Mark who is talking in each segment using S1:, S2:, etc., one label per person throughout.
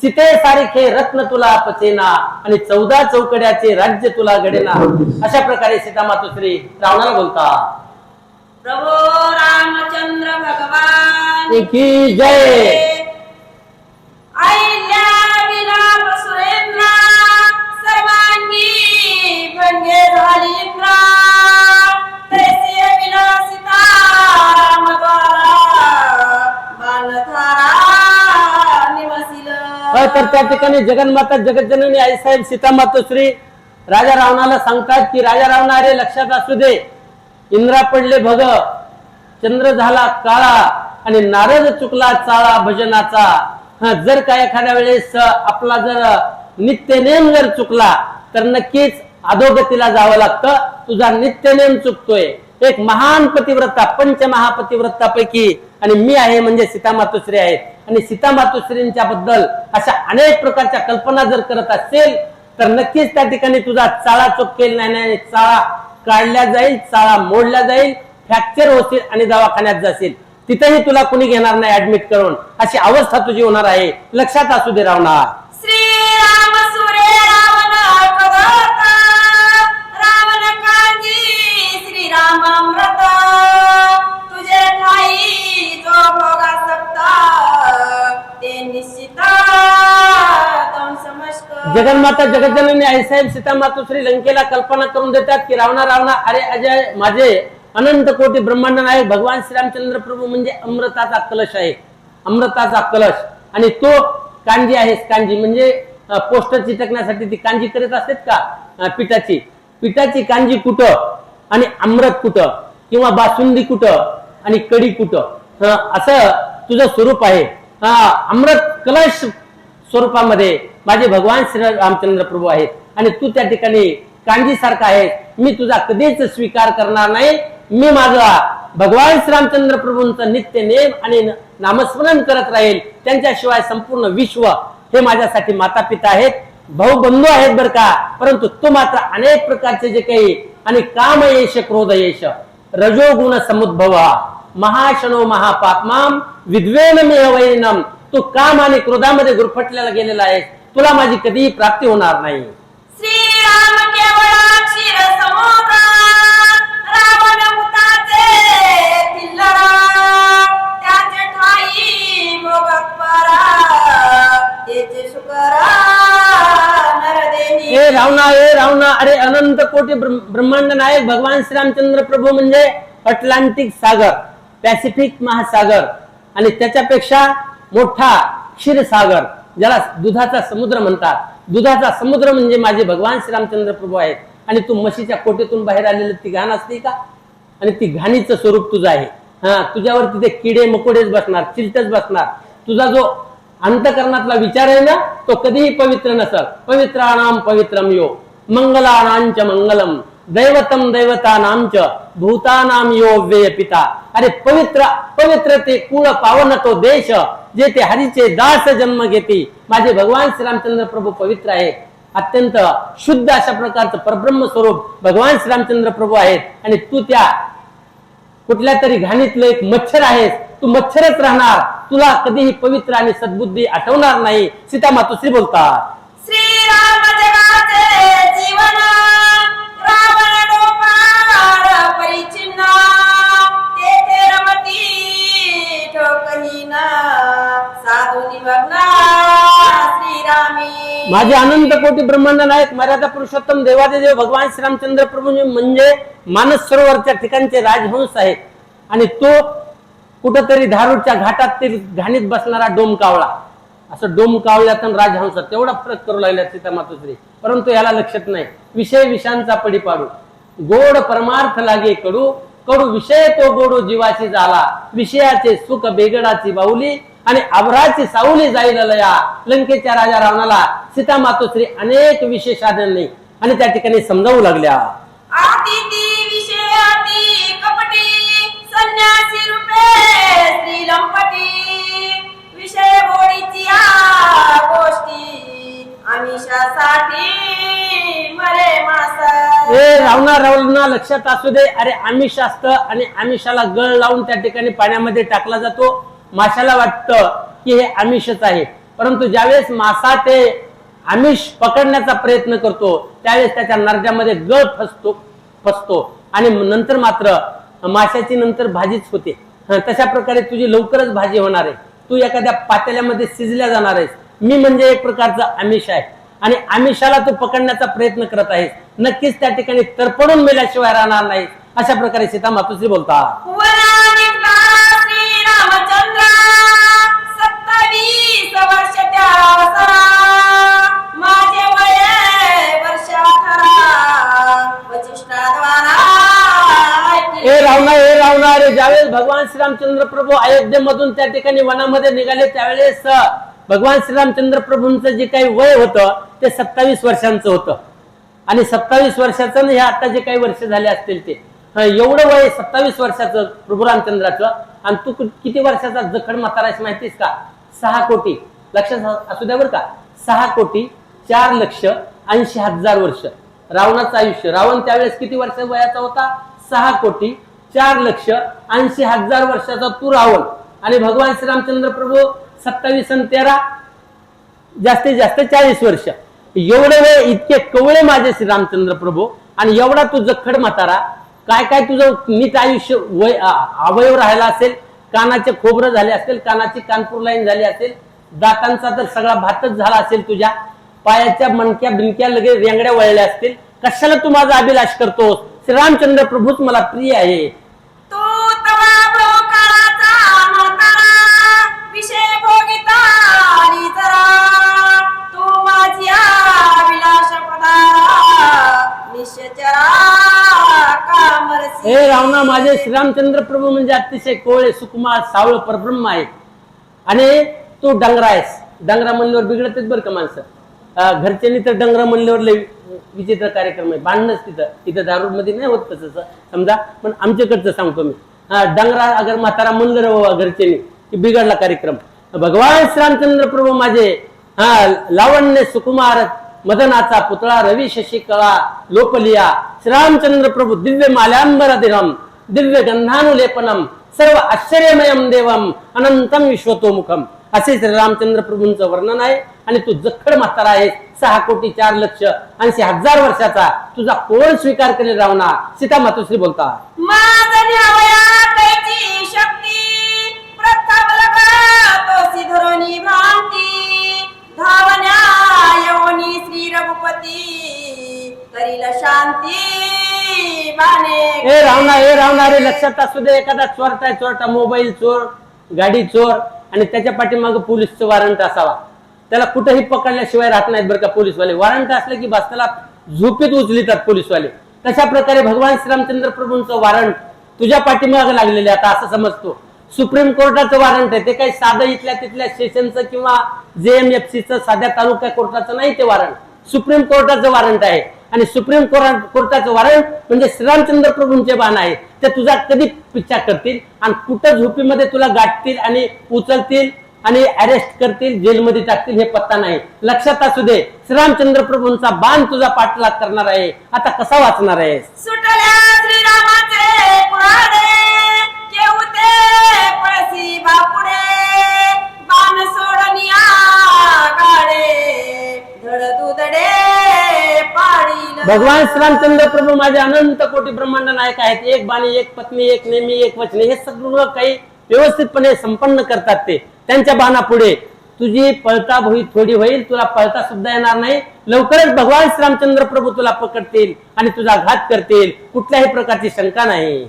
S1: सीते सारखे रत्न तुला पचेना आणि चौदा चौकड्याचे राज्य तुला घडेना. अशा प्रकारे सीता मातोश्री रावणाला बोलता
S2: प्रभो रामचंद्र भगवान.
S1: की जय.
S2: अहिल्या विलाप सुरेंद्र सर्वांगी भंगे झाली इंद्र. तैसे विलासिता
S1: तर त्या ठिकाणी जगन्माता जगज्जननी आईसाहेब सीता मातोश्री राजा रावणाला सांगतात की राजा रावणा अरे लक्षात असू दे. इंद्रा पडले भग चंद्र झाला काळा आणि नारद चुकला चाळा भजनाचा. जर का एखाद्या वेळेस आपला जर नित्यनेम जर चुकला तर नक्कीच अधोगतीला जावं लागतं. तुझा नित्यनेम चुकतोय. एक महान पतिव्रता पंचमहापतिव्रतापैकी आणि मी आहे म्हणजे सीता मातोश्री आहेत. आणि सीता मातोश्रींच्या बद्दल अशा अनेक प्रकारच्या कल्पना जर करत असेल तर नक्कीच त्या ठिकाणी तुझा चाळा चुकेल नाही नाही चाळा काढल्या जाईल चाळा मोडल्या जाईल फ्रॅक्चर होतील आणि दवाखान्यात जाशील. तिथेही तुला कुणी घेणार नाही ऍडमिट करून. अशी अवस्था तुझी होणार आहे. लक्षात असू दे रावणार जगन्माता जगजननी आईसाहेब सीता श्री लंकेला कल्पना करून देतात की रावणा रावणा अरे अजय माझे अनंत कोटी ब्रह्मांड आहे भगवान श्रीरामचंद्र प्रभू म्हणजे अमृताचा कलश आहे. अमृताचा कलश. आणि तो कांजी आहे कांजी म्हणजे पोस्टर चिटकण्यासाठी ती कांजी करत असतात का? पिठाची. पिठाची कांजी कुठं? आणि अमृत कुठं? किंवा बासुंदी कुठं? आणि कडी कुठं? असं तुझं स्वरूप आहे. हा, अमृत कलश स्वरूपामध्ये माझे भगवान श्री रामचंद्र प्रभू आहेत. आणि तू त्या ठिकाणी कांजी सारखा आहे मी तुझा कधीच स्वीकार करणार नाही. मी माझा भगवान श्रीरामचंद्र प्रभूंचा नित्य नेम आणि नामस्मरण करत राहील. त्यांच्याशिवाय संपूर्ण विश्व हे माझ्यासाठी माता पिता आहेत. भाऊ बंधू आहेत बर का. परंतु तू मात्र अनेक प्रकारचे जे काही आणि काम येश क्रोध येश रजोगुण समुद्भवा. महाशनो महापात्माम विद्वेन मेहवैनम तू काम आणि क्रोधामध्ये गुरफटलेला गेलेला आहे तुला माझी कधीही प्राप्ती होणार नाही.
S2: रावण
S1: ए रावणा अरे अनंत कोटी ब्रह्म- ब्रह्मांड नायक भगवान श्रीरामचंद्र प्रभू म्हणजे अटलांटिक सागर पॅसिफिक महासागर. आणि त्याच्यापेक्षा मोठा क्षीरसागर ज्याला दुधाचा समुद्र म्हणतात. दुधाचा समुद्र म्हणजे माझे भगवान श्रीरामचंद्र प्रभू आहेत. आणि तू म्हशीच्या कोटेतून बाहेर आलेलं ती घाण असते का? आणि ती घाणीचं स्वरूप तुझं आहे. हा तुझ्यावर तिथे किडे मकोडेच बसणार चिलटच बसणार. तुझा जो अंतकरणातला विचार आहे ना तो कधीही पवित्र नसल. पवित्राणाम पवित्रम यो. मंगलानांच मंगलम. दैवतम दैवतानांच भूतानाम यो व्यय पिता अरे पवित्र पवित्र ते कुळ पावन तो देश. जेथे हरीचे दास जन्म घेते. माझे भगवान श्रीरामचंद्र प्रभू पवित्र आहे अत्यंत शुद्ध अशा प्रकारचं परब्रह्म स्वरूप भगवान श्रीरामचंद्र प्रभू आहेत. आणि तू त्या कुठल्या तरी घाणीतलं एक मच्छर आहेस. तू मच्छरच राहणार. तुला कधीही पवित्र आणि सद्बुद्धी आठवणार नाही. सीता मातोश्री बोलतात. माझे अनंत कोटी ब्रह्मांड नायक मर्यादा पुरुषोत्तम देवाचे देव भगवान श्रीरामचंद्र प्रभूजी म्हणजे मानस सरोवरच्या ठिकाणचे राजहंस आहेत. आणि तो कुठंतरी धारूरच्या घाटात ते घाणीत बसणारा डोमकावळा. असं डोमकावळ्यातून राजहंस तेवढा फरक करू लागला सीता मातोश्री परंतु याला लक्षात नाही. विषय विषांचा पडी पाडू. गोड परमार्थ लागे कडू कडू विषय तो गोडू जीवाची झाला. विषयाचे सुख बेगडाची बाहुली. आणि आभराची सावली जाईल लया लंकेच्या राजा रावणाला. सीता मातोश्री अनेक विशेष नाही आणि त्या ठिकाणी समजावू लागल्या. रावणा रावणा लक्षात असू दे. अरे आमिष असतं आणि आमिषाला गळ लावून त्या ठिकाणी पाण्यामध्ये टाकला जातो. माशाला वाटतं की हे आमिषच आहे. परंतु ज्यावेळेस मासा ते आमिष पकडण्याचा प्रयत्न करतो त्यावेळेस त्याच्या नरड्यामध्ये गळ फसतो फसतो. आणि नंतर मात्र माशाची नंतर भाजीच होते. तशा प्रकारे तुझी लवकरच भाजी होणार आहे. तू एखाद्या पातेल्यामध्ये शिजल्या जाणार आहेस. मी म्हणजे एक प्रकारचं आमिष आहे. आणि आमिषाला तू पकडण्याचा प्रयत्न करत आहेस. नक्कीच त्या ठिकाणी तरपडून मेल्याशिवाय राहणार नाही अशा प्रकारे सीता मातुश्री बोलतात हो ज्यावेळेस भगवान श्रीरामचंद्र प्रभू अयोध्येमधून त्या ठिकाणी वनामध्ये निघाले त्यावेळेस भगवान श्रीरामचंद्र प्रभूंचं जे काही वय होतं ते सत्तावीस वर्षांचं होतं. आणि सत्तावीस वर्षाचं हे आता जे काही वर्ष झाले असतील ते. एवढं वय सत्तावीस वर्षाचं प्रभू रामचंद्राचं. आणि तू किती वर्षाचा जखड म्हातारा माहितीस का? सहा कोटी. लक्षात असू द्या बरं का. सहा कोटी चार लक्ष ऐंशी हजार वर्ष. रावणाचं आयुष्य. रावण त्यावेळेस किती वर्ष वयाचा होता? सहा कोटी चार लक्ष ऐंशी हजार वर्षाचा तू रावण आणि भगवान श्रीरामचंद्र प्रभू सत्तावीस आणि तेरा जास्तीत जास्त चाळीस वर्ष. एवढे वेळ इतके कवळे माझे श्रीरामचंद्र प्रभू. आणि एवढा तू जखड म्हातारा काय काय तुझं नीट आयुष्य वय अवयव राहिला असेल कानाचे खोबरं झाले असेल कानाची कानपूर लाईन झाली असेल दातांचा तर सगळा भातच झाला असेल तुझ्या पायाच्या मणक्या बिनक्या लगे रेंगड्या वळल्या असतील. कशाला तू माझा अभिलाष करतोस? श्रीरामचंद्र प्रभूच मला प्रिय आहे.
S2: माझे
S1: श्रीरामचंद्र प्रभू म्हणजे अतिशय कोवळे सुकुमार सावळ परब्रह्म आहे आणि तू डंगरा आहेस. डंगरा म्हणल्यावर बिघडतेच बरं का माणसं. घरच्यांनी तर डंगरा म्हणल्यावर लय विचित्र कार्यक्रम आहे. बांधणंच तिथं. तिथं दारूमध्ये नाही होत तसं समजा. पण आमच्याकडचं सांगतो मी. हा डंगरा अगर म्हातारा म्हणलं रे बाबा घरच्यांनी की बिघडला कार्यक्रम. भगवान श्रीरामचंद्र प्रभू माझे हा लावण्य सुकुमार मदनाचा पुतळा रवी शशिकळा लोपलिया श्रीरामचंद्र प्रभू दिव्य माल्यांबर अधिराम दिव्य गंधानुलेपनम सर्व आश्चर्यमयम देवम अनंतम विश्वतोमुखम. असे श्रीरामचंद्र प्रभूंचं वर्णन आहे. आणि तू जखड म्हातारा आहे सहा कोटी चार लक्ष ऐंशी हजार वर्षाचा. तुझा कोण स्वीकार करेल रावणा सीता मातुश्री बोलता लक्षात असू दे एखादा चोरता चोरटा मोबाईल चोर गाडी चोर आणि त्याच्या पाठीमागे पोलीसचं वॉरंट असावा. त्याला कुठेही पकडल्याशिवाय राहत नाहीत बरं का पोलीसवाले. वॉरंट असलं की बस त्याला झोपेत उचलितात पोलीसवाले. तशा प्रकारे भगवान श्रीरामचंद्र प्रभूंचं वॉरंट तुझ्या पाठीमागे लागलेले आता असं समजतो. सुप्रीम कोर्टाचं वॉरंट आहे. ते काही साधं इथल्या तिथल्या सेशनचं किंवा जेएमएफसीचं साध्या तालुका कोर्टाचं नाही ते वॉरंट. सुप्रीम कोर्टाचं वॉरंट आहे. आणि सुप्रीम कोर्ट कोर्टाचं वॉरंट म्हणजे श्रीरामचंद्र प्रभूंचे बाण आहे. ते तुझा कधी पिच्छा करतील? आणि कुठं झोपीमध्ये तुला गाठतील आणि उचलतील आणि अरेस्ट करतील? जेलमध्ये टाकतील? हे पत्ता नाही. लक्षात असू दे श्रीरामचंद्र प्रभूंचा बाण तुझा पाठलाग करणार आहे. आता कसा वाचणार आहे भगवान श्रामचंद्र प्रभू माझे अनंत कोटी ब्रह्मांड नायक आहेत. एक बाणी एक पत्नी एक नेहमी एक वचने हे सगळं काही व्यवस्थितपणे संपन्न करतात ते. त्यांच्या बाणापुढे तुझी पळता भोई थोडी होईल तुला पळता सुद्धा येणार नाही. लवकरच भगवान श्रीरामचंद्र प्रभू तुला पकडतील आणि तुझा घात करतील. कुठल्याही प्रकारची शंका नाही.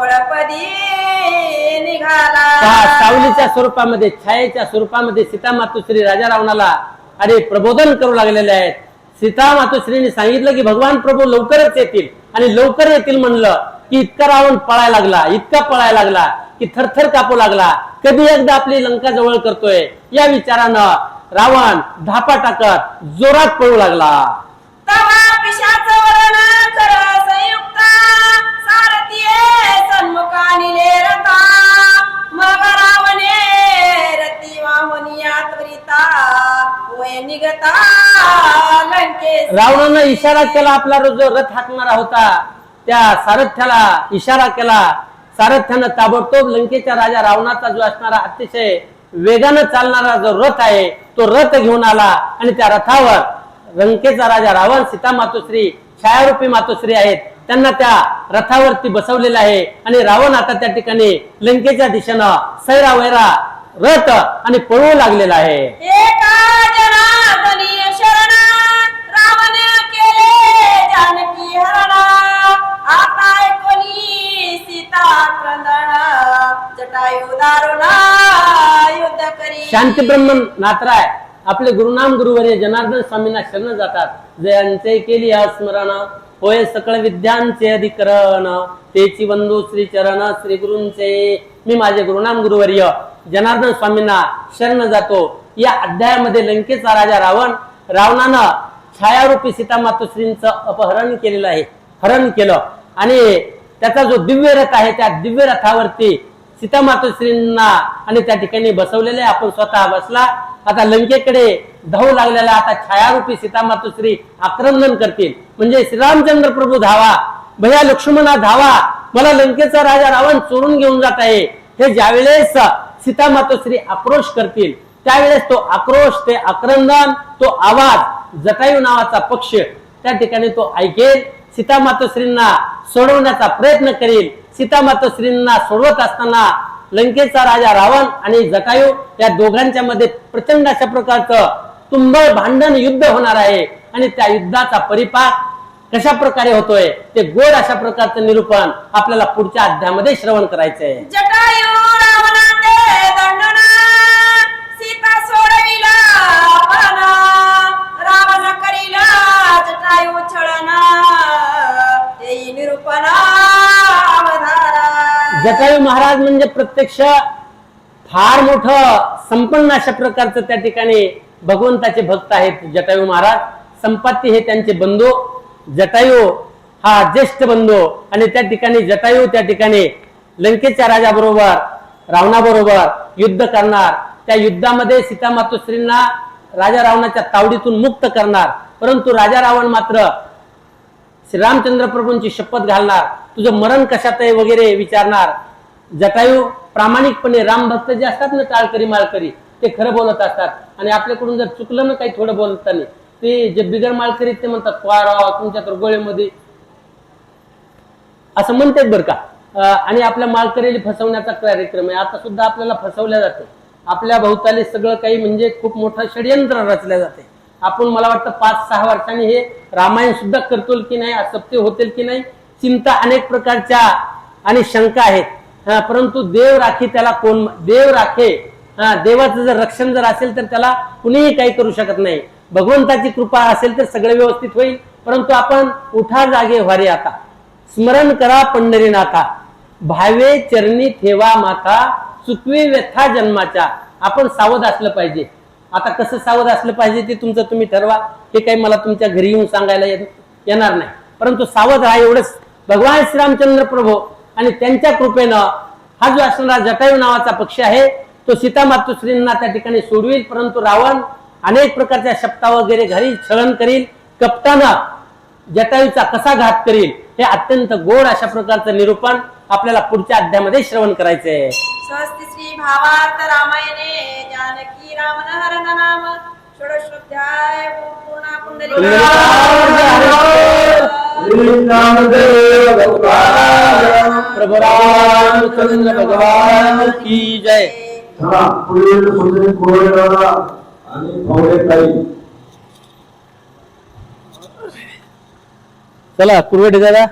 S2: खांदी चपळपदी निघाला.
S1: पहा सावलीच्या स्वरूपामध्ये छायेच्या स्वरूपामध्ये सीता मातुश्री राजा रावणाला अरे प्रबोधन करू लागलेले आहेत. सीता मातुश्रीने सांगितलं की भगवान प्रभू लवकरच येतील. आणि लवकर येतील म्हणलं की इतका रावण पळायला लागला इतका पळायला लागला की थरथर कापू लागला. कधी एकदा आपली लंका जवळ करतोय? या विचारानं रावण धापा टाकत जोरात पळू लागला.
S2: तवा पिशाचं वरण सन्मुखानिले रथा मग रावणे रती वाहुनिया त्वरिता वय निगता लंकेश
S1: रावणानं इशारा केला आपला जो रथ हाकणारा होता त्या सारथ्याला इशारा केला. सारथ्यानं ताबडतोब लंकेच्या राजा रावणाचा जो असणारा अतिशय वेगानं चालणारा जो रथ आहे तो रथ घेऊन आला आणि त्या रथावर लंकेचा राजा रावण सीता मातोश्री छायारूपी मातोश्री आहेत. त्यांना त्या रथावरती बसवलेलं आहे. आणि रावण आता त्या ठिकाणी लंकेच्या दिशेनं सैरा वैरा रथ आणि पळू लागलेला आहे. शांती ब्रह्मन नाथराय आपले गुरुनाम गुरुवर्य जनार्दन स्वामींना शरण जातात. जयांचे केली स्मरण. होय सकळ विद्यांचे अधिकरण. तेची बंधू श्री चरण श्री गुरुंचे. मी माझे गुरुनाम गुरुवर्य जनार्दन स्वामींना शरण जातो. या अध्यायामध्ये लंकेचा राजा रावण रावणानं छायारूपी सीतामातोश्रींचं अपहरण केलेलं आहे. हरण केलं. आणि त्याचा जो दिव्य रथ आहे त्या दिव्य रथावरती सीता मातोश्रींना आणि त्या ठिकाणी बसवलेले आपण स्वतः बसला. आता लंकेकडे धावू लागलेला आता छायारूपी सीता मातोश्री आक्रमण करतील. म्हणजे श्रीरामचंद्र प्रभू धावा. भया लक्ष्मणा धावा. मला लंकेचा राजा रावण चोरून घेऊन जात आहे. हे ज्यावेळेस सीता मातोश्री आक्रोश करतील त्यावेळेस तो आक्रोश ते आक्रंदन तो आवाज जटायू नावाचा पक्ष त्या ठिकाणी तो ऐकेल. सीता मातोश्रींना सोडवण्याचा प्रयत्न करील. सीता श्रींना सोडवत असताना लंकेचा राजा रावण आणि जटायू या दोघांच्या मध्ये प्रचंड अशा प्रकारचं तुंबळ भांडण युद्ध होणार आहे. आणि त्या युद्धाचा परिपाक कशा प्रकारे होतोय ते गोड अशा प्रकारचं निरूपण आपल्याला पुढच्या अध्यामध्ये श्रवण करायचंय.
S2: जटायू
S1: महाराज म्हणजे प्रत्यक्ष फार मोठ संपन्न अशा प्रकारचं त्या ठिकाणी भगवंताचे भक्त आहेत जटायू महाराज. संपत्ती हे त्यांचे बंधू. जटायू हा ज्येष्ठ बंधू आणि त्या ठिकाणी जटायू त्या ठिकाणी लंकेच्या राजाबरोबर रावणाबरोबर युद्ध करणार. त्या युद्धामध्ये सीता मातोश्रींना राजा रावणाच्या तावडीतून मुक्त करणार. परंतु राजा रावण मात्र श्रीरामचंद्र प्रभूंची शपथ घालणार तुझं मरण कशात आहे वगैरे विचारणार. जटायू प्रामाणिकपणे राम भक्त जे असतात ना टाळकरी माळकरी ते खरं बोलत असतात. आणि आपल्याकडून जर चुकलं ना काही थोडं बोलताना ते जे बिगर माळकरी ते म्हणतात "वा तुमच्या तर गोळेमध्ये असं म्हणतात बरं का. आणि आपल्या माळकरीला फसवण्याचा कार्यक्रम आहे. आता सुद्धा आपल्याला फसवल्या जाते. आपल्या भोवताली सगळं काही म्हणजे खूप मोठं षडयंत्र रचल्या जाते. आपण मला वाटतं पाच सहा वर्षांनी हे रामायण सुद्धा करतोल की नाही असत्य होतील की नाही चिंता अनेक प्रकारच्या आणि शंका आहेत. परंतु देव राखी त्याला कोण देव राखे देवाचं जर रक्षण जर असेल तर त्याला कुणीही काही करू शकत नाही. भगवंताची कृपा असेल तर सगळं व्यवस्थित होईल. परंतु आपण उठा जागे व्हारे आता. स्मरण करा पंढरीनाथा. भावे चरणी ठेवा माथा चुकवी व्यथा जन्माच्या. आपण सावध असलं पाहिजे. आता कसं सावध असलं पाहिजे ते तुमचं तुम्ही ठरवा. हे काही मला तुमच्या घरी येऊन सांगायला येणार नाही. परंतु सावध राहा एवढंच. भगवान श्रीरामचंद्र प्रभू आणि त्यांच्या कृपेनं हा जो असणारा जटायू नावाचा पक्ष आहे तो सीतामातुश्रींना त्या ठिकाणी सोडवेल. परंतु रावण अनेक प्रकारच्या शब्दा वगैरे घरी छळण करील. कपटानं जटायूचा कसा घात करील हे अत्यंत गोड अशा प्रकारचं निरूपण आपल्याला पुढच्या अध्यायामध्ये श्रवण करायचंय.
S2: स्वस्ति श्री भावार्थ रामायणे जानकी रामन हरण नाम षोडशोध्याय पूर्णा
S1: प्रभु रामचंद्र भगवान की जय
S3: चला पुढील सुंदरी कोरेगावला आणि पावले ताई
S1: चला कुरवडे दादा.